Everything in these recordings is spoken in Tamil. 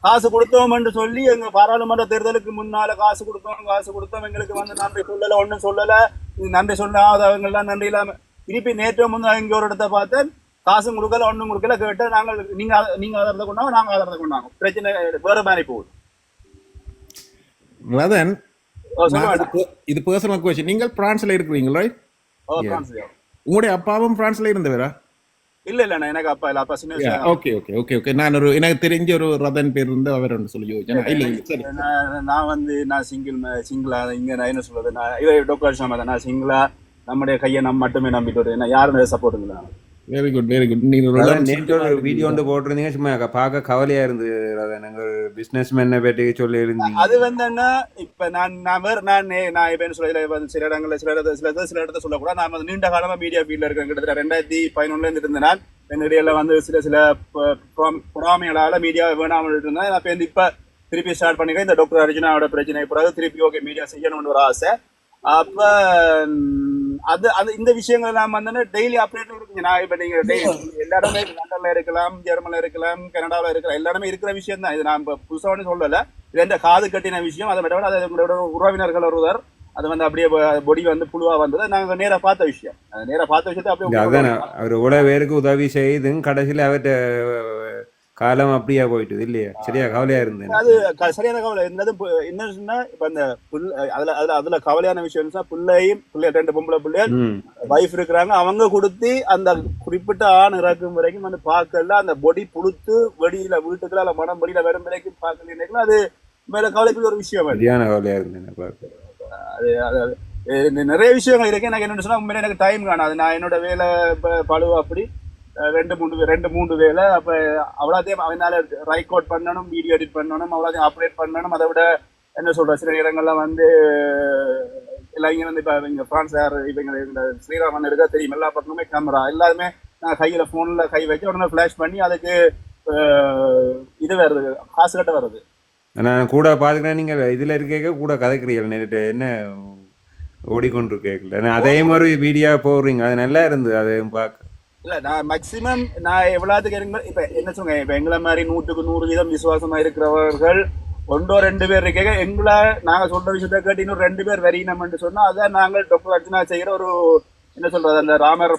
காசு கொடுத்தோம் என்று சொல்லி எங்க பாராளுமன்ற தேர்தலுக்கு முன்னால காசு கொடுத்தோம் காசு கொடுத்தோம். எங்களுக்கு வந்து நன்றி சொல்லல ஒண்ணும் சொல்லல. நன்றி சொல்லாதவங்க எல்லாம் நன்றி இல்லாம திருப்பி நேற்று முந்தா இங்க ஒரு இடத்த பார்த்தேன். காசும் கொடுக்கல ஒண்ணும் கொடுக்கல. கேட்டு நாங்கள் நீங்க நீங்க ஆதரத்தை கொண்டாங்க நாங்க ஆதரத்தை கொண்டாங்க. பிரச்சனை வேற மாதிரி போகுது. நான் இது- பர்சனல் கொஸ்டின் நீங்கள் பிரான்ஸ்ல இருக்கிறீங்களா? உங்களுடைய அப்பாவும் பிரான்ஸ்ல இருந்தவரா? இல்ல இல்ல நான் எனக்கு அப்பா இல்ல. அப்பா சின்ன ஓகே ஓகே ஓகே ஓகே நான் ஒரு எனக்கு தெரிஞ்ச ஒரு ரதன் பேர் இருந்து அவர் ஒன்று சொல்லி இல்ல சரி. நான் வந்து நான் சிங்கிள் சிங்கிளா இங்க நான் என்ன சொல்றது? நான் இவ டாக்டர் ஷாமா நான் சிங்கிளா நம்முடைய கையை நம்ம மட்டுமே நம்பிட்டு நான் யாரும் சப்போர்ட் இல்லை வெரி குட் வெரி குட் நீங்க ஒரு அதான் ரதன் நேற்று ஒரு வீடியோ ஒன்று போட்டிருந்தீங்க சும்மா க- பார்க்க கவலையா இருந்து அதை நாங்கள் பிசினஸ் மேனை பற்றி சொல்லி இருந்தீங்க. அது வந்து என்ன இப்ப நான் நான் வேற நான் நான் இப்ப என்ன சொல்ல வந்து சில இடங்கள்ல சில இடத்துல சில இடத்துல சில இடத்துல சொல்லக்கூடாது. நான் வந்து நீண்ட காலமா மீடியா ஃபீல்ட்ல இருக்கேன் கிட்டத்தட்ட ரெண்டாயிரத்தி பதினொன்னுல இருந்து இருந்தேன் நான் என்னுடைய வந்து சில சில பொறாமைகளால மீடியா வேணாமல் இருந்தேன் நான் இப்ப வந்து இப்ப திருப்பி ஸ்டார்ட் பண்ணிக்கிறேன் இந்த டாக்டர் அர்ஜுனாவோட பிரச்சனை பிறகு திருப்பி ஓகே மீடியா செய்யணும்னு ஒரு ஆசை. அப்ப அது அது இந்த விஷயங்கள் எல்லாம் வந்து டெய்லி அப்டேட் நான் இப்ப நீங்க எல்லா இடமே லண்டன்ல இருக்கலாம் ஜெர்மன்ல இருக்கலாம் கனடாவில் இருக்கலாம் எல்லா இடமே இருக்கிற விஷயம் தான் இது நான் இப்ப புதுசா ஒன்றும் சொல்லல. இது எந்த காது கட்டின விஷயம். அதை விட அது உறவினர்கள் ஒருவர் அது வந்து அப்படியே பொடி வந்து புழுவா வந்தது. நாங்க நேரா பார்த்த விஷயம். நேரா பார்த்த விஷயத்தை அப்படியே அவர் இவ்வளவு பேருக்கு உதவி செய்தும் கடைசியில் அவர்கிட்ட காலம் அப்படியா போயிட்டுது இல்லையா? சரியா கவலையா இருந்தேன். அது சரியான கவலை. பு- என்ன சொன்னா இப்ப அந்த புல் அதுல அதுல அதுல கவலையான விஷயம் பிள்ளையும் பிள்ளை ரெண்டு பொம்பளை பிள்ளைகள் ம். வைஃப் இருக்கிறாங்க. அவங்க கொடுத்து அந்த குறிப்பிட்ட ஆண் இறக்கும் வரைக்கும் வந்து பார்க்கல. அந்த பொடி புழுத்து வெளியில வீட்டுக்குள்ள மனம் வெளியில வரும் வரைக்கும் பார்க்கல அது மேல கவலைக்குள்ள ஒரு விஷயம் சரியான கவலையா இருந்தேன் அது அது நிறைய விஷயங்கள் இருக்கு. எனக்கு என்னன்னு சொன்னா உண்மையில எனக்கு டைம் காணாது நான் என்னோட வேலை ப- பளு அப்படி. ரெண்டு மூணு ரெண்டு மூணு வேலை அப்ப அவ்வளோத்தையும் அவனால ரைட் அவுட் பண்ணணும் வீடியோ எடிட் பண்ணணும் அவ்வளோத்தையும் ஆப்ரேட் பண்ணணும். அதை விட என்ன சொல்ற சில இடங்கள்ல வந்து எல்லாம் இங்க வந்து இப்ப இங்க பிரான்ஸ் யார் இவங்க இந்த ஸ்ரீராமன் இருக்கா தெரியும். எல்லா பக்கமுமே கேமரா எல்லாருமே நான் கையில போன்ல கை வச்சு உடனே ஃபிளாஷ் பண்ணி அதுக்கு இது வருது காசு கட்ட வருது. நான் கூட பார்த்துக்கிறேன் நீங்கள் இதில் இருக்க கூட கதைக்கிறீர்கள் நேரிட்டு என்ன ஓடிக்கொண்டிருக்கீங்கள நான் அதே மாதிரி வீடியோ போடுறீங்க. அது நல்லா இருந்தது. அதையும் பார்க்க இல்ல நான் மேக்சிமம் நான் எவ்வளவுக்கு இருங்க இப்ப என்ன சொல்லுங்க இப்ப எங்களை மாதிரி நூற்றுக்கு நூறு வீதம் விசுவாசமா இருக்கிறவர்கள் ஒன்றோ ரெண்டு பேர் இருக்கீங்க எங்களை நாங்க சொல்ற விஷயத்த கேட்டு இன்னும் ரெண்டு பேர் வரையினம்னு சொன்னா அதான் நாங்கள் டாக்டர் அர்ச்சனா செய்யற ஒரு என்ன சொல்றது அந்த ராமர்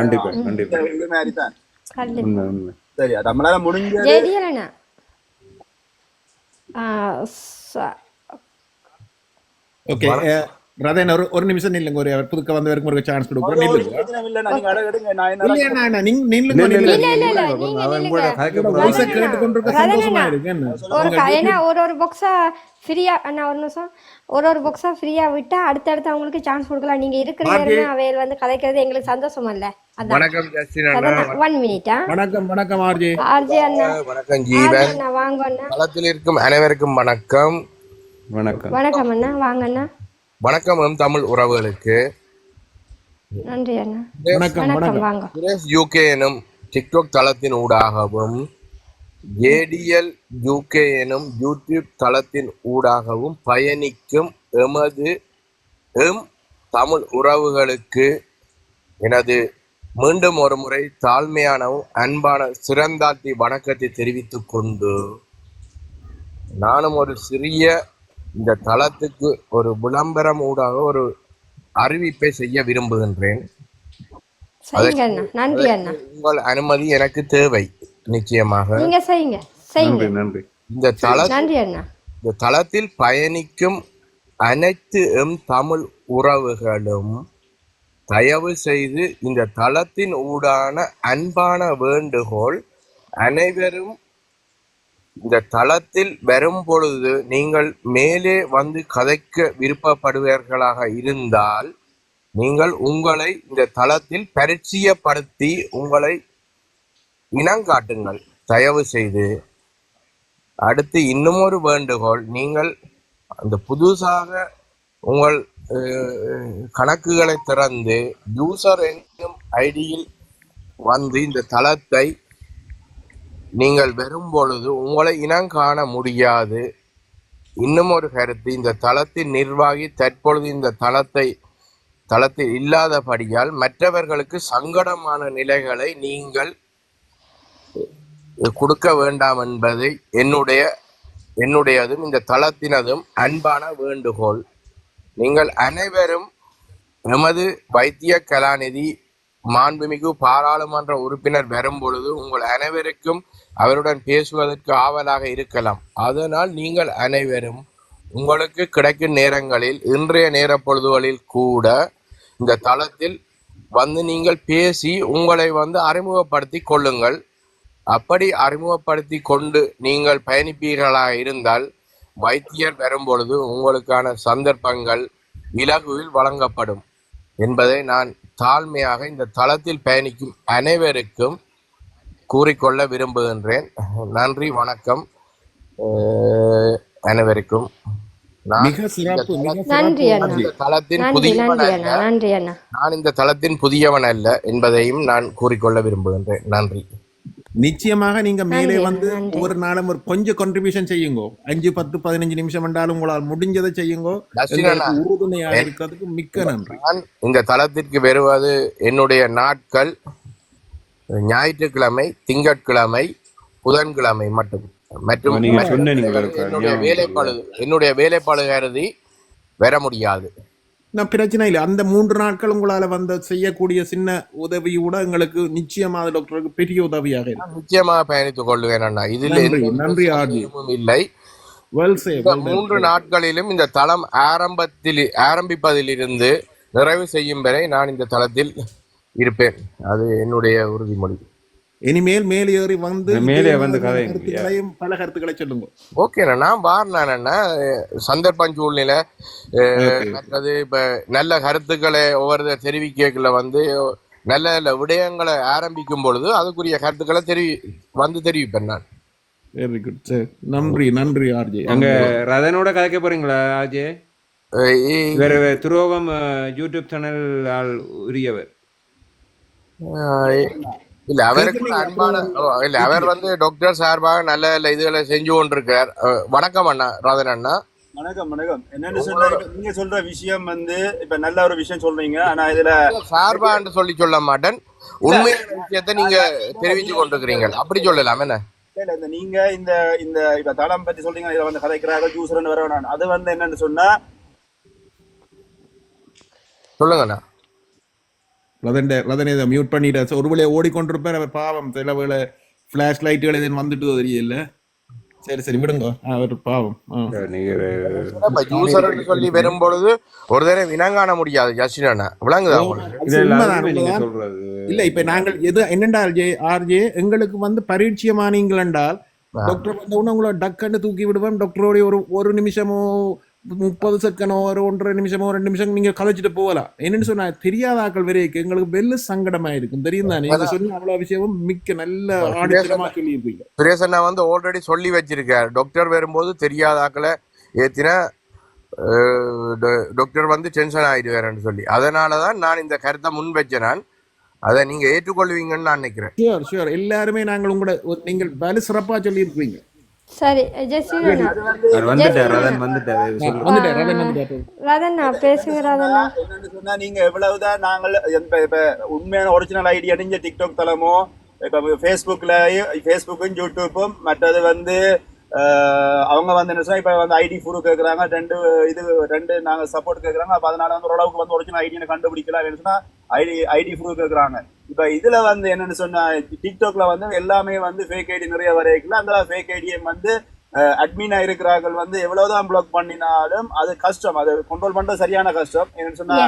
கண்டிப்பா இந்த மாதிரி தான் சரி அது நம்மளால முடிஞ்சது ஜெயடியலண்ணா ஓகே ரதன் ஒரு ஒரு நிமிஷம் நில்லுங்க. ஒரு அவர் புதுக்க வந்தவருக்கு ஒரு சான்ஸ் ஒரு நில்லுங்க. நான் நான் நான் நில்லுங்க சந்தோஷமா. இருக்கு என்ன? ஒரு ஒரு ஒரு பாக்ஸா ஃப்ரீயா அண்ணா ஒரு நிமிஷம். ஒரு ஒரு பாக்ஸா ஃப்ரீயா விட்டா அடுத்தடுத்து அவங்களுக்கு சான்ஸ் கொடுக்கலாம். நீங்க இருக்கிற நேரமே அவையில் வந்து கதைக்கிறது எங்களுக்கு சந்தோஷம் இல்ல. அதான். வணக்கம் ஒன் மினிட்டா வணக்கம் வணக்கம் ஆர்ஜி. ஆர்ஜே அண்ணா. வணக்கம் ஆர்ஜே ஜீவன் அண்ணா வாங்க அண்ணா. களத்தில் இருக்கும் அனைவருக்கும் வணக்கம் வணக்கம். வணக்கம் அண்ணா வாங்க அண்ணா. வணக்கம் எம் தமிழ் உறவுகளுக்கு. நன்றி யூகே எனும் டிக்டாக் தளத்தின் ஊடாகவும் ஏடிஎல் யூகே எனும் யூடியூப் தளத்தின் ஊடாகவும் பயணிக்கும் எமது எம் தமிழ் உறவுகளுக்கு எனது மீண்டும் ஒரு முறை தாழ்மையானவும் அன்பான சிறந்தாட்டி வணக்கத்தை தெரிவித்துக் கொண்டு நானும் ஒரு சிறிய இந்த தளத்துக்கு ஒரு விளம்பரம் ஊடாக ஒரு அறிவிப்பை செய்ய விரும்புகின்றேன். செய்யுங்க அண்ணா. நன்றி அண்ணா. உங்கள் அனுமதி எனக்கு தேவை நிச்சயமாக. நீங்க செய்யுங்க. செய்யுங்க. நன்றி நன்றி. இந்த தள நன்றி அண்ணா. இந்த தளத்தில் பயணிக்கும் அனைத்து எம் தமிழ் உறவுகளும் தயவு செய்து இந்த தளத்தின் ஊடான அன்பான வேண்டுகோள் அனைவரும் இந்த தளத்தில் வரும் பொழுது நீங்கள் மேலே வந்து கதைக்க விருப்பப்படுவீர்களாக இருந்தால் நீங்கள் உங்களை இந்த தளத்தில் பரிச்சயப்படுத்தி உங்களை இனங்காட்டுங்கள் தயவு செய்து அடுத்து இன்னும் ஒரு வேண்டுகோள். நீங்கள் அந்த புதுசாக உங்கள் கணக்குகளை திறந்து யூசர் என்னும் ஐடியில் வந்து இந்த தளத்தை நீங்கள் வரும் பொழுது உங்களை இனம் காண முடியாது. இன்னும் ஒரு கருத்து இந்த தளத்தின் நிர்வாகி தற்பொழுது இந்த தளத்தை தளத்தில் இல்லாதபடியால் மற்றவர்களுக்கு சங்கடமான நிலைகளை நீங்கள் கொடுக்க வேண்டாம் என்பது என்னுடைய என்னுடையதும் இந்த தளத்தினதும் அன்பான வேண்டுகோள். நீங்கள் அனைவரும் எமது வைத்திய கலாநிதி மாண்புமிகு பாராளுமன்ற உறுப்பினர் வரும் பொழுது உங்கள் அனைவருக்கும் அவருடன் பேசுவதற்கு ஆவலாக இருக்கலாம். அதனால் நீங்கள் அனைவரும் உங்களுக்கு கிடைக்கும் நேரங்களில் இன்றைய நேர பொழுதுகளில் கூட இந்த தளத்தில் வந்து நீங்கள் பேசி உங்களை வந்து அறிமுகப்படுத்தி கொள்ளுங்கள். அப்படி அறிமுகப்படுத்தி கொண்டு நீங்கள் பயணிப்பீர்களாக இருந்தால் வைத்தியர் வரும்பொழுது உங்களுக்கான சந்தர்ப்பங்கள் இலகுவில் வழங்கப்படும் என்பதை நான் தாழ்மையாக இந்த தளத்தில் பயணிக்கும் அனைவருக்கும் கூறிக்கொள்ள விரும்புகின்றேன். நன்றி வணக்கம். அனைவருக்கும். நான் இந்த தளத்தின் புதியவன் அல்ல என்பதையும் நான் கூறிக்கொள்ள விரும்புகின்றேன். நன்றி. நிச்சயமாக நீங்க மேலே வந்து. ஒவ்வொரு நாளும் ஒரு கொஞ்சம் கான்ட்ரிபியூஷன் செய்யுங்க. அஞ்சு பத்து பதினஞ்சு நிமிஷம் என்றாலும் உங்களால் முடிஞ்சதை செய்யுங்க. உறுதுணையாக இருக்கிறதுக்கு மிக்க நன்றி. நான் இந்த தளத்திற்கு வருவது என்னுடைய நாட்கள் ஞாயிற்றுக்கிழமை திங்கட்கிழமை புதன்கிழமை மட்டும். மற்றும் என்னுடைய வேலைப்பாடு என்னுடைய வேலைப்பாடு கருதி வர முடியாது. நான் பிரச்சனை இல்லை. அந்த மூன்று நாட்கள் உங்களால வந்த செய்யக்கூடிய சின்ன உதவி கூட எங்களுக்கு நிச்சயமாக டாக்டருக்கு பெரிய உதவியாக இருக்கும். நிச்சயமாக பயணித்துக் கொள்வேன் அண்ணா. இதில் நன்றி, ஆர்ஜி. இல்லை. மூன்று நாட்களிலும் இந்த தளம் ஆரம்பத்தில் ஆரம்பிப்பதிலிருந்து நிறைவு செய்யும் வரை நான் இந்த தளத்தில் இருப்பேன். அது என்னுடைய உறுதிமொழி. இனிமேல் மேல் ஏறி வந்து மேலே வந்து. கருத்துக்களையும் பல கருத்துக்களை சொல்லுங்க. ஓகேண்ணா நான் வாரினானண்ணா சந்தர்ப்பம் சூழ்நிலை. மற்றது இப்ப நல்ல கருத்துக்களை ஒவ்வொரு தெரிவிக்கல வந்து நல்ல நல்ல விடயங்களை ஆரம்பிக்கும் பொழுது அதுக்குரிய கருத்துக்களை தெரி வந்து தெரிவிப்பேன் நான். வெரி குட் சரி நன்றி நன்றி ஆர்ஜே அங்க ரதனோட கதைக்க போறீங்களா இ- இவர் துரோகம் யூடியூப் சேனல் ஆள் உரியவர். இல்ல அவருக்கு அன்பான இல்ல அவர் வந்து டாக்டர் சார்பாக நல்ல நல்ல இதுகளை செஞ்சு கொண்டிருக்கார். வணக்கம் அண்ணா ராதன் அண்ணா. வணக்கம் வணக்கம். என்னன்னு சொன்னா நீங்க சொல்ற விஷயம் வந்து இப்ப நல்ல ஒரு விஷயம் சொல்றீங்க. ஆனா இதுல சார்பா என்று சொல்லி சொல்ல மாட்டேன். உண்மையான விஷயத்தை நீங்க தெரிவிச்சு கொண்டிருக்கிறீங்க அப்படி சொல்லலாம் என்ன? இல்ல இந்த நீங்க இந்த இந்த இப்ப தளம் பத்தி சொல்றீங்க இதை வந்து கதைக்கிறாங்க ஜூசர்னு வர வேணாம் அது வந்து என்னன்னு சொன்னா சொல்லுங்கண்ணா ரதன் ரதனை இதை மியூட் பண்ணிட்டு. ஒரு வேளையை ஓடிக்கொண்டிருப்பார் அவர் பாவம். சில வேளை ஃபிளாஷ் லைட்டுகள் எதுவும் வந்துட்டு தெரியல. சரி சரி விடுங்க. அவர் பாவம். சொல்லி வரும்பொழுது ஒரு தடவை இனங்காண முடியாது ஜஸ்டின் விளங்குதா இல்ல இப்ப நாங்கள் எது என்னென்றால் ஜே ஆர்ஜே எங்களுக்கு வந்து பரீட்சியமானீங்கள் என்றால் டாக்டர் வந்த உடனே உங்களை டக்குன்னு தூக்கி விடுவேன் டாக்டரோட ஒரு ஒரு நிமிஷமோ முப்பது செகண்டோ ஒரு ஒன்றரை நிமிஷமோ ரெண்டு நிமிஷம் நீங்க கலைச்சிட்டு போகலாம் என்னன்னு சொன்னா தெரியாத ஆக்கள் வரைக்கும் எங்களுக்கு வெள்ள சங்கடமா இருக்கும் தெரியும் தானே? நீங்க சொன்ன அவ்வளவு விஷயமும் மிக்க நல்ல ஆடித்தனமா சொல்லியிருப்பீங்க. சுரேஷ் அண்ணா வந்து ஆல்ரெடி சொல்லி வச்சிருக்கார். டாக்டர் வரும்போது தெரியாத ஆக்களை ட- டாக்டர் வந்து டென்ஷன் ஆயிடுவாருன்னு சொல்லி. அதனாலதான் நான் இந்த கருத்தை முன் வச்சேன் நான். அதை நீங்க ஏற்றுக்கொள்வீங்கன்னு நான் நினைக்கிறேன். ஷியோர் ஷியோர் எல்லாருமே நாங்கள் உங்களோட நீங்கள் வேலை சிறப்பா சொல்லியிருப்பீங்க. சரி ராதண்ணா பேசுங்க ராதண்ணா சொன்னா நீங்க எவ்வளவுதான் நாங்கள் இப்ப உண்மையான ஒரிஜினல் ஐடி அடிஞ்ச டிக்டாக் தளமோ இப்ப ஃபேஸ்புக்ல ஃபேஸ்புக்கும் யூடியூப்பும் மற்றது வந்து ஆஹ், அவங்க வந்து என்ன சொன்னா இப்ப வந்து ஐடி ப்ரூஃப் கேக்குறாங்க ரெண்டு இது ரெண்டு நாங்க சப்போர்ட் கேக்குறாங்க அப்ப அதனால வந்து ஓரளவுக்கு வந்து ஒரிஜினல் ஐடியை கண்டுபிடிக்கலாம் என்ன சொன்னா ஐடி ஐடி ப்ரூஃப் கேக்குறாங்க. இப்ப இதுல வந்து என்னன்னு சொன்னா டிக்டாக்ல வந்து எல்லாமே வந்து ஃபேக் ஐடி நிறைய வரைக்கும் அந்த ஃபேக் ஐடியை வந்து அட்மினா இருக்கிறார்கள் வந்து எவ்வளவுதான் பிளாக் பண்ணினாலும் அது கஷ்டம். அது கண்ட்ரோல் பண்றது சரியான கஷ்டம். என்னன்னு சொன்னா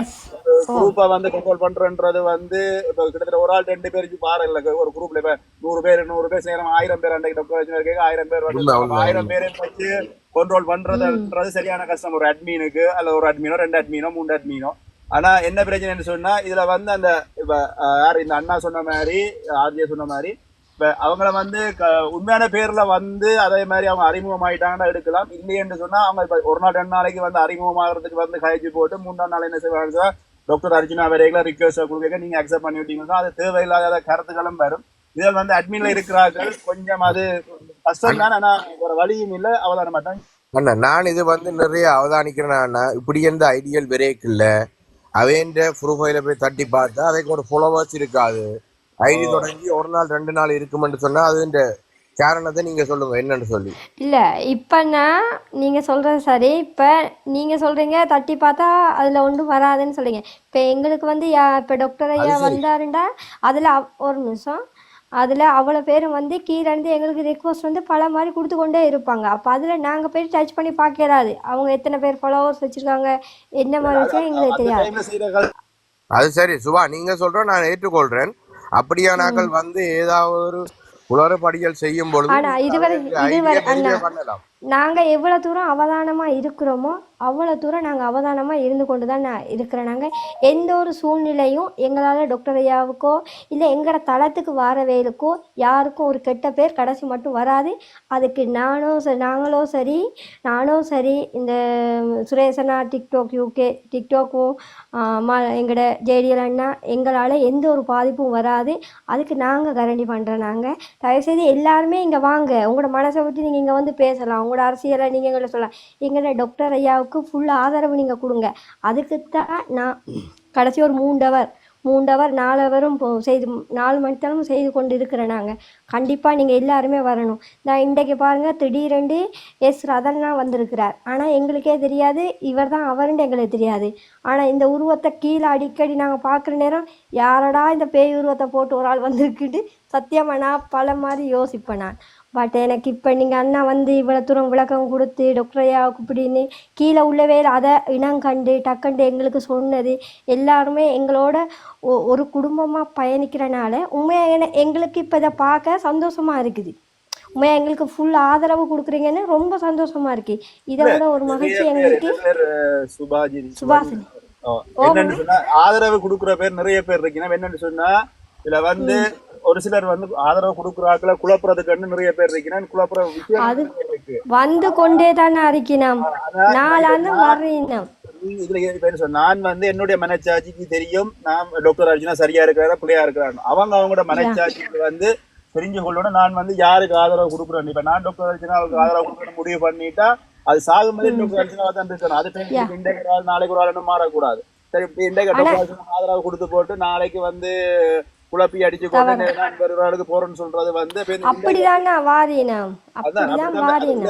குரூப்பை வந்து கண்ட்ரோல் பண்றன்றது வந்து இப்போ கிட்டத்தட்ட ஒரு ஆள் ரெண்டு பேருக்கு பாரு இல்ல ஒரு குரூப்ல இப்ப நூறு பேர் நூறு பேர் செய்யறோம் ஆயிரம் பேர் அன்றைக்கு ஆயிரம் பேர் வந்து ஆயிரம் பேரை வச்சு கண்ட்ரோல் பண்றதுன்றது சரியான கஷ்டம். ஒரு அட்மீனுக்கு அல்ல ஒரு அட்மீனோ ரெண்டு அட்மீனோ மூணு அட்மீனோ ஆனா என்ன பிரச்சனைன்னு சொன்னா இதுல வந்து அந்த இப்ப யார் இந்த அண்ணா சொன்ன மாதிரி ஆர்ஜே சொன்ன மாதிரி இப்ப அவங்கள வந்து க- உண்மையான பேர்ல வந்து அதே மாதிரி அவங்க அறிமுகமாயிட்டாங்கன்னா எடுக்கலாம். இல்லையென்று சொன்னா அவங்க இப்ப ஒரு நாள் ரெண்டு நாளைக்கு வந்து அறிமுகமாகறதுக்கு வந்து கழிச்சு போட்டு மூன்றாம் நாள் என்ன செய்வாங்க டாக்டர் அர்ஜுனா வரைகளை ரிக்வஸ்ட் கொடுக்க நீங்க அக்செப்ட் பண்ணி விட்டீங்கன்னா அது தேவையில்லாத கருத்துக்களும் வரும். இதில் வந்து அட்மின்ல இருக்கிறார்கள். கொஞ்சம் அது கஷ்டம் தான் ஆனா ஒரு வழியும் இல்லை. அவதான மாட்டாங்க அண்ணா நான் இது வந்து நிறைய அவதானிக்கிறேன் அண்ணா. இப்படி எந்த ஐடியல் பிரேக் இல்லை. அவேண்ட ப்ரொஃபைல போய் தட்டி பார்த்தா அதுக்கு ஒரு ஃபாலோவர்ஸ் இருக்காது. ஐடி தொடங்கி ஒரு நாள் ரெண்டு நாள் இருக்குமென்று சொன்னா அது இந்த காரணத்தை நீங்க சொல்லுங்க என்னன்னு சொல்லி. இல்லை இப்போனா நீங்கள் சொல்கிறது சரி. இப்போ நீங்கள் சொல்கிறீங்க தட்டி பார்த்தா அதில் ஒன்றும் வராதுன்னு சொல்றீங்க. இப்போ எங்களுக்கு வந்து இப்போ டாக்டர் ஐயா வந்தாருண்டா அதில் ஒரு நிமிஷம். அதில் அவ்வளோ பேரும் வந்து கீழே இருந்து எங்களுக்கு ரெக்வஸ்ட் வந்து பல மாதிரி கொடுத்து கொண்டே இருப்பாங்க. அப்போ அதில் நாங்கள் போய் டச் பண்ணி பார்க்கறாது அவங்க எத்தனை பேர் ஃபாலோவர்ஸ் வச்சுருக்காங்க என்ன மாதிரி வச்சு எங்களுக்கு தெரியாது. அது சரி சுபா நீங்க சொல்ற நான் ஏற்றுக்கொள்றேன். அப்படியானாக்கள் வந்து ஏதாவது ஒரு உலரப்படிகள் செய்யும் பொழுது ஆனா இதுவரை இதுவரை பண்ணலாம். நாங்கள் எவ்வளோ தூரம் அவதானமாக இருக்கிறோமோ அவ்வளோ தூரம் நாங்கள் அவதானமாக இருந்து கொண்டு தான் நான் இருக்கிறேன் நாங்கள் எந்த ஒரு சூழ்நிலையும் எங்களால் டாக்டர் ஐயாவுக்கோ இல்லை எங்களோட தளத்துக்கு வரவேலுக்கோ யாருக்கும் ஒரு கெட்ட பேர் கடைசி மட்டும் வராது. அதுக்கு நானும் சரி நாங்களும் சரி நானும் சரி இந்த சுரேசனா டிக்டாக் யூகே டிக்டாக்கும் மா எங்களோட ஜேடிஎல் அண்ணா எங்களால் எந்த ஒரு பாதிப்பும் வராது. அதுக்கு நாங்கள் கரண்டி பண்ணுறோம் நாங்கள் தயவுசெய்து எல்லாருமே இங்கே வாங்க. உங்களோட மனசை விட்டு நீங்கள் இங்கே வந்து பேசலாம். அவங்களோட அரசியலை நீங்கள் எங்களை சொல்லலாம். எங்களோட டாக்டர் ஐயாவுக்கு ஃபுல் ஆதரவு நீங்கள் கொடுங்க. அதுக்குத்தான் நான் கடைசி ஒரு மூன்று மூண்டவர் மூன்று செய்து நாலு மணித்தனமும் செய்து கொண்டு இருக்கிறேன் நாங்கள் கண்டிப்பாக நீங்கள் எல்லாருமே வரணும். நான் இன்றைக்கு பாருங்கள் திடீரெண்டு எஸ் ரதன்னா வந்திருக்கிறார். ஆனால் எங்களுக்கே தெரியாது இவர் தான் அவருன்னு எங்களுக்கு தெரியாது. ஆனால் இந்த உருவத்தை கீழே அடிக்கடி நாங்கள் பார்க்குற நேரம் யாரடா இந்த பேய் உருவத்தை போட்டு ஒரு ஆள் வந்திருக்குன்ட்டு சத்தியமாக நான் பல மாதிரி யோசிப்பேன் நான். பட் எனக்கு இப்போ நீங்கள் அண்ணா வந்து இவ்வளோ தூரம் விளக்கம் கொடுத்து டாக்டர் ஐயாவுக்கு இப்படின்னு கீழே உள்ளவே அதை இனம் கண்டு டக்கண்டு எங்களுக்கு சொன்னது. எல்லாருமே எங்களோட ஒரு குடும்பமாக பயணிக்கிறனால உண்மையாக எங்களுக்கு இப்போ இதை பார்க்க சந்தோஷமாக இருக்குது. உண்மையாக எங்களுக்கு ஃபுல் ஆதரவு கொடுக்குறீங்கன்னு ரொம்ப சந்தோஷமாக இருக்கு. இதை விட ஒரு மகிழ்ச்சி எங்களுக்கு. சுபாஷினி என்னன்னு சொன்னா ஆதரவு கொடுக்குற பேர் நிறைய பேர் இருக்கீங்க என்னன்னு சொன்னா இதுல வந்து ஒரு சிலர் வந்து ஆதரவு கொடுக்குறாக்கள குழப்புறதுக்கு நிறைய பேர் இருக்கீங்க குழப்புற விஷயம் வந்து கொண்டே தானே அறிக்கினோம் நாளாந்து சொன்னா, நான் வந்து என்னுடைய மனச்சாட்சிக்கு தெரியும். நான் டாக்டர் அர்ஜுனா சரியா இருக்கிறாரா பிள்ளையா இருக்கிறாரு? அவங்க அவங்களோட மனச்சாட்சிக்கு வந்து தெரிஞ்சு கொள்ளணும். நான் வந்து யாருக்கு ஆதரவு கொடுக்குறேன்? இப்ப நான் டாக்டர் அர்ஜுனாவுக்கு ஆதரவு கொடுக்கணும் முடிவு பண்ணிட்டா அது சாகும்போது டாக்டர் அர்ஜுனாவை தான் இருக்கணும். அது இன்றைக்கு ஒரு நாளைக்கு ஒரு ஆள் மாறக்கூடாது. சரி இன்றைக்கு டாக்டர் அர்ஜுனா ஆதரவு கொடுத்து போட்டு நாளைக்கு வந்து குழப்பி அடிச்சு கொண்டு நான் ஆளுக்கு போறேன்னு சொல்றது வந்து அப்படிதானா வாரினம் அப்படிதான் வாரினம்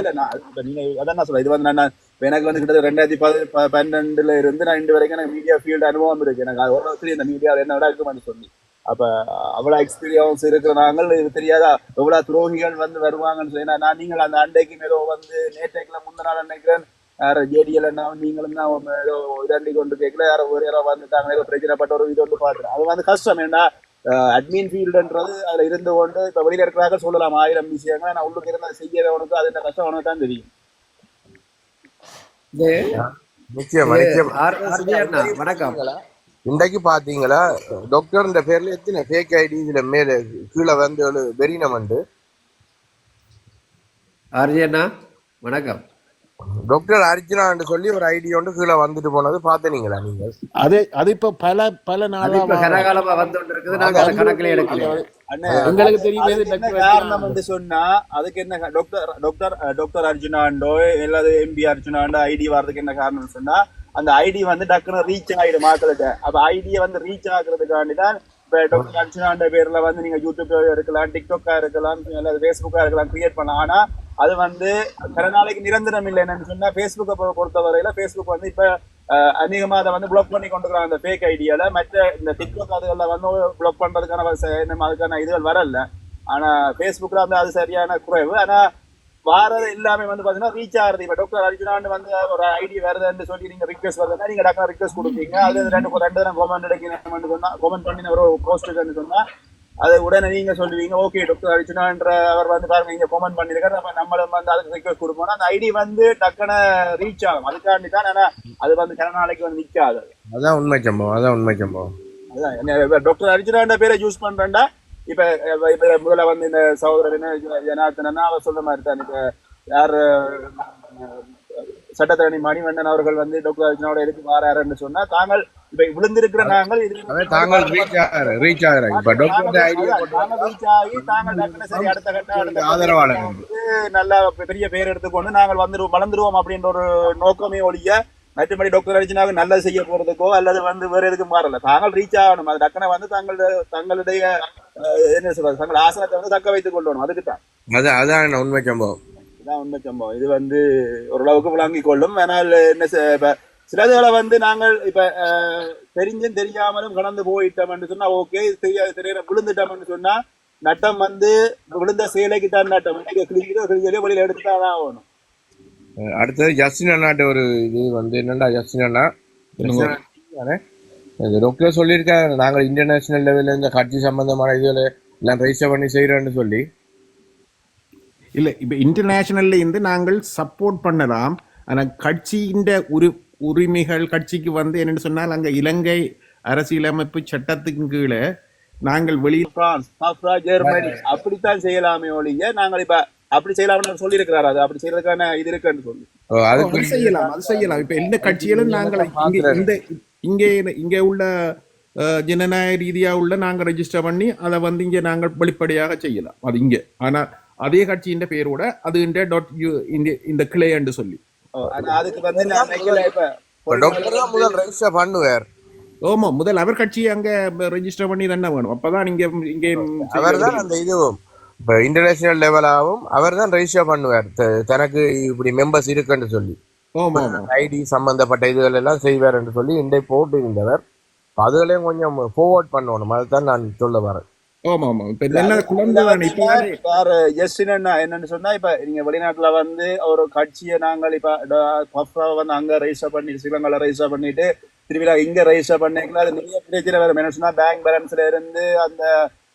நீங்க அதான் நான் சொல்றேன். இது வந்து நான் எனக்கு வந்து கிட்டத்தட்ட ரெண்டாயிரத்தி பதி பன்னெண்டுல இருந்து நான் இன்று வரைக்கும் எனக்கு மீடியா ஃபீல்டு அனுபவம் இருக்கு. எனக்கு ஒரு வருஷத்துல இந்த மீடியாவில் என்ன இருக்குமான்னு சொல்லி. அப்ப அவ்வளவு எக்ஸ்பீரியன்ஸ் இருக்கிற நாங்கள் இது தெரியாதா? எவ்வளவு துரோகிகள் வந்து வருவாங்கன்னு சொல்லி. நான் நீங்கள் அந்த அண்டைக்கு ஏதோ வந்து நேற்றைக்குல முந்த நாள் நினைக்கிறேன் யார ஜேடிஎல் என்ன நீங்களும் தான் ஏதோ இதாண்டி கொண்டு கேட்கல. யாரோ ஒரு யாரோ வந்துட்டாங்க. ஏதோ பிரச்சனைப்பட்ட ஒரு இது வந்து பாக்குறேன் அது வந்து கஷ்டம். ஏன்னா அட்மின் ஃபீல்டுன்றது அதுல இருந்து கொண்டு இப்ப வெளியில இருக்கிறாங்க சொல்லலாம். ஆயிரம் விஷயங்கள் நான் உள்ளுக்கு இருந்து செய்யறவனுக்கு அது என்ன கஷ்டம் அவனுக்கு தான் தெரியும். வணக்கம். இன்றைக்கு பாத்தீங்களா டாக்டர்ன்ற பேர்ல எத்தனை ஃபேக் ஐடி இதுல மேல கீழே வந்து ஒரு வெறினம் வந்து ஆர்ஜே அண்ணா வணக்கம். டாக்டர் அர்ஜுனான்னு சொல்லி ஒரு ஐடி ஒன்று கீழே வந்துட்டு போனது பார்த்தனீங்களா நீங்க அது அது இப்ப பல பல அது நாளா இப்ப கனகாலமா வந்து இருக்குது நாங்க அதை கணக்கில் எடுக்கல. அண்ணே, எங்களுக்கு தெரியும் காரணம் வந்து சொன்னா அதுக்கு என்ன டாக்டர் டாக்டர் டாக்டர் அர்ஜுனாண்டோ இல்லாத எம்பி அர்ஜுனாண்டோ ஐடி வர்றதுக்கு என்ன காரணம்னு சொன்னா அந்த ஐடி வந்து டக்குன்னு ரீச் ஆயிடும் மக்களுக்கு அப்ப ஐடியை வந்து ரீச் ஆகுறதுக்காண்டி தான் இப்ப டாக்டர் அர்ஜுனாண்ட பேர்ல வந்து நீங்க யூடியூப் இருக்கலாம் டிக்டாக்கா இருக்கலாம் அல்லது ஃபேஸ்புக்கா இருக்கலாம் கிரியேட் பண்ணலாம். ஆனா அது வந்து சில நாளைக்கு நிரந்தரம் இல்லை. என்னன்னு சொன்னா ஃபேஸ்புக்கை பொறுத்தவரையில ஃபேஸ்புக் வந்து இப்ப அதிகமா அதை வந்து பிளாக் பண்ணி கொண்டுக்கிறாங்க அந்த ஃபேக் ஐடியால மற்ற இந்த டிக்டாக் அதுகள்ல வந்து பிளாக் பண்றதுக்கான அதுக்கான இதுகள் வரல. ஆனா ஃபேஸ்புக்ல வந்து அது சரியான குறைவு. ஆனா வாரது எல்லாமே வந்து பாத்தீங்கன்னா ரீச் ஆகுது இப்ப டாக்டர் அர்ஜுனான்னு வந்து ஒரு ஐடி வருதுன்னு சொல்லி நீங்க ரிக்வெஸ்ட் வருதுன்னா நீங்க டக்குனு ரிக்வெஸ்ட் கொடுப்பீங்க. அது ரெண்டு ரெண்டு தரம் கமெண்ட் எடுக்கணும்னு சொன்னா கமெண்ட் பண்ணி ஒரு போஸ்ட் சொன்னா அது உடனே நீங்க சொல்லுவீங்க ஓகே டாக்டர் அர்ஜுனான்ற அவர் வந்து பாருங்க இங்க கமெண்ட் பண்ணிருக்காரு அப்ப நம்மளும் வந்து அதுக்கு ரிக்வெஸ்ட் கொடுப்போம் அந்த ஐடி வந்து டக்குன ரீச் ஆகும். அதுக்காண்டி தான் ஆனா அது வந்து சில நாளைக்கு வந்து நிக்காது. அதான் உண்மை சம்பவம் அதான் உண்மை சம்பவம். அதான். டாக்டர் அர்ஜுனாண்ட பேரை யூஸ் பண்றேன்டா. இப்ப இப்ப- முதல்ல வந்து இந்த சகோதரர் என்ன ஜனார்த்தனா அவர் சொல்ற மாதிரி தான். இப்ப யார் சட்டத்தரணி மணிவண்ணன் அவர்கள் வந்து டாக்டர் அர்ஜுனாவோட எதுக்கு வாராருன்னு சொன்னா தாங்கள் இப்ப விழுந்திருக்கிற நாங்கள் அதான் தாங்கள் ரீச் ஆகிற ரீச் ஆகிறாங்க இப்ப டாக்டர் ஐடியா அதான், தாங்கள் reach ஆகி தாங்கள் டக்குனு சரி அடுத்த கட்ட அடுத்த கட்ட ஆதரவாளர் வந்து நல்ல பெரிய பேர் எடுத்துக்கொண்டு நாங்கள் வந்துருவோம் வளர்ந்துருவோம் அப்படின்ற ஒரு நோக்கமே ஒழிய மற்றபடி டாக்டர் அர்ஜுனாவுக்கு நல்லது செய்ய போறதுக்கோ அல்லது வந்து வேற எதுக்கும் மாறல தாங்கள் ரீச் ஆகணும். அது டக்குனு வந்து தங்களுடைய தங்களுடைய என்ன சொல்றது தங்கள் ஆசனத்தை வந்து தக்க வைத்துக் கொள்ளணும். அதுக்கு தான் அது அதான் உண்மை சம்பவம். இதான் உண்மை சம்பவம். இது வந்து ஓரளவுக்கு விளங்கிக் கொள்ளும். ஆனால் என்ன இப்ப சிலதுகளை வந்து நாங்கள் இப்ப அஹ், தெரிஞ்சும் தெரியாமலும் கடந்து போயிட்டோம்னு சொன்னா ஓகே தெரியாது தெரியல விழுந்துட்டோம்னு சொன்னா நட்டம் வந்து விழுந்த சேலைக்கு தான் நட்டம். கிளிக்கிறோ கிளிக்கிறோ வெளியில எடுத்து தான் ஆகணும். அடுத்தது ஜஸ்டின் அண்ணாட்ட ஒரு இது வந்து என்னடா ஜஸ்டின் அண்ணா டாக்டர் சொல்லியிருக்காங்க நாங்கள் இன்டர்நேஷனல் லெவலில் இந்த கட்சி சம்பந்தமான இதுல எல்லாம் ரெஜிஸ்டர் பண்ணி செய்யறோம்னு சொல்லி. இல்ல இப்ப இன்டர்நேஷனல்ல இருந்து நாங்கள் சப்போர்ட் பண்ணலாம். ஆனா கட்சியின் உரி உரிமைகள் கட்சிக்கு வந்து என்னன்னு சொன்னால் அங்க இலங்கை அரசியலமைப்பு சட்டத்துக்கு கீழே நாங்கள் வெளியில் பிரான்ஸ் ஜெர்மனி அப்படித்தான் செய்யலாமே ஒழிய நாங்கள் இப்ப அப்படி செய்யலாம்னு சொல்லி இருக்கிறாரு அது அப்படி செய்யறதுக்கான இது இருக்குன்னு சொல்லி. அது செய்யலாம் அது செய்யலாம். இப்ப எந்த கட்சியிலும் நாங்கள் இந்த இங்கே இங்கே உள்ள அஹ், ஜனநாயக ரீதியா உள்ள நாங்க ரெஜிஸ்டர் பண்ணி அதை வந்து இங்க நாங்கள் வெளிப்படையாக செய்யலாம். அது இங்க. ஆனா அதே கட்சியின் பேரோட அது இந்த டாட் யூ இந்த இந்த கிளை என்று சொல்லி. அதுக்கு வந்து டாக்டர் தான் முதல் ரெஜிஸ்டர் பண்ணுவார். ஓமா முதல் அவர் கட்சியை அங்க ரெஜிஸ்டர் பண்ணி தானே வேணும். அப்பதான் இங்க இங்கே அவர் தான் அந்த இதுவும். இப்போ இன்டர்நேஷனல் லெவலாகவும் அவர் தான் ரெஜிஸ்டர் பண்ணுவார். தனக்கு இப்படி மெம்பர்ஸ் இருக்குன்னு சொல்லி. ஓமா ஆமா. ஐடி சம்பந்தப்பட்ட இதுகள் எல்லாம் செய்வார் என்று சொல்லி இண்டை போட்டு இருந்தவர் அதுகளையும் கொஞ்சம் ஃபார்வர்ட் பண்ணணும். அதுதான் நான் சொல்ல வரேன். ஆமா ஆமா இப்ப என்ன என்னன்னு சொன்னா இப்ப நீங்க வெளிநாட்டுல வந்து ஒரு கட்சியை நாங்கள் இப்ப வந்து அங்க ரெஜிஸ்டர் பண்ணி ஸ்ரீலங்கால ரெஜிஸ்டர் பண்ணிட்டு திருவிழா இங்க ரெஜிஸ்டர் பண்ணிக்கலாம் அது நிறைய பிரச்சனை வரும் என்ன சொன்னா பேங்க் பேலன்ஸ்ல இருந்து அந்த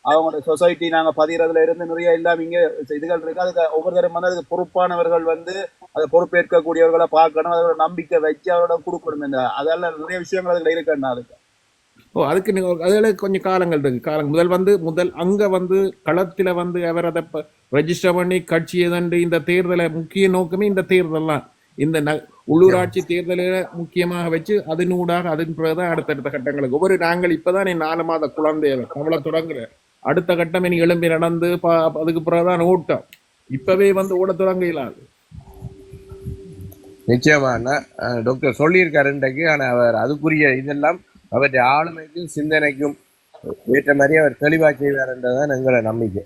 அவங்களோட சொசைட்டி நாங்க பதிகிறதுல இருந்து நிறைய எல்லாம் இங்க இதுகள் இருக்கு. அதுக்கு ஒவ்வொரு தரம் வந்து அதுக்கு பொறுப்பானவர்கள் வந்து அதை பொறுப்பேற்கக்கூடியவர்களை பார்க்கணும். அதோட நம்பிக்கை வச்சு அவரோட கொடுக்கணும். இந்த அதெல்லாம் நிறைய விஷயங்கள் அதுல இருக்குன்னா அதுக்கு. ஓ அதுக்கு நீங்க அதுல கொஞ்சம் காலங்கள் இருக்கு. காலம் முதல் வந்து முதல் அங்க வந்து களத்துல வந்து அவர் அதை ரெஜிஸ்டர் பண்ணி கட்சி எதண்டு இந்த தேர்தலை முக்கிய நோக்கமே இந்த தேர்தல் தான் இந்த ந- உள்ளூராட்சி தேர்தலை முக்கியமாக வச்சு அதனூடாக அதன் பிறகுதான் அடுத்தடுத்த கட்டங்களுக்கு. ஒவ்வொரு நாங்கள் இப்பதான் நீ நாலு மாத குழந்தைகள் நம்மள தொடங்குற. அடுத்த கட்டம் இனி எழும்பி நடந்து பா- அதுக்கு பிறகுதான் ஓட்டம். இப்பவே வந்து ஓட தொடங்க இயலாது நிச்சயமா டாக்டர் சொல்லியிருக்காரு இன்றைக்கு ஆனா அவர் அதுக்குரிய இதெல்லாம் அவருடைய ஆளுமைக்கும் சிந்தனைக்கும் ஏற்ற மாதிரி அவர் தெளிவா செய்வார் என்றதான் எங்களோட நம்பிக்கை.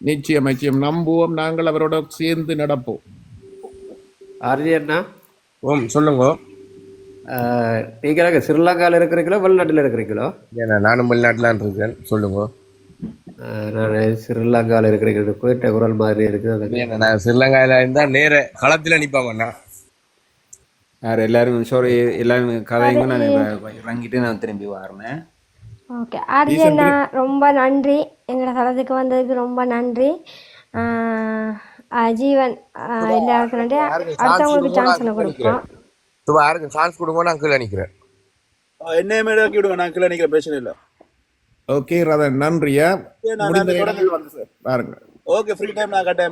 நிச்சயம் நிச்சயம். நம்புவோம். நாங்கள் அவரோட சேர்ந்து நடப்போம். ஆர்ஜி அண்ணா? ஓம் சொல்லுங்க. அஹ், நீங்க எங்க ஸ்ரீலங்காவில் இருக்கிறீங்களோ வெளிநாட்டில் இருக்கிறீங்களோ ஏன்னா நானும் வெளிநாட்டிலான் இருக்கேன். சொல்லுங்க. நான் ஸ்ரீலங்காவில் இருக்கிறீங்க போயிட்ட குரல் மாதிரி இருக்குது. நான் ஸ்ரீலங்காயில இருந்தா நேர களத்துல நிப்பாமண்ணா யார் எல்லாரும் சாரி எல்லாரும் கதைங்க நான் இறங்கிட்டு நான் திரும்பி வரேன். ஓகே அர்ஜுனா ரொம்ப நன்றி. எங்களோட தளத்துக்கு வந்ததுக்கு ரொம்ப நன்றி. ஜீவன் எல்லாருக்கும் நன்றி. அடுத்தவங்களுக்கு சான்ஸ் கொடுப்போம். சும்மா யாருக்கும் சான்ஸ் கொடுங்க நான் கீழே நிக்கிறேன் என்ன மேடம் விடுங்க. நான் கீழே நிக்கிற பிரச்சனை இல்லை. ஓகே ரதன் நன்றியா? நான் முடிந்த நான் இடங்கள் வந்து சார் பாருங்க. ஓகே ஃப்ரீ டைம் நான் கட்டாயம்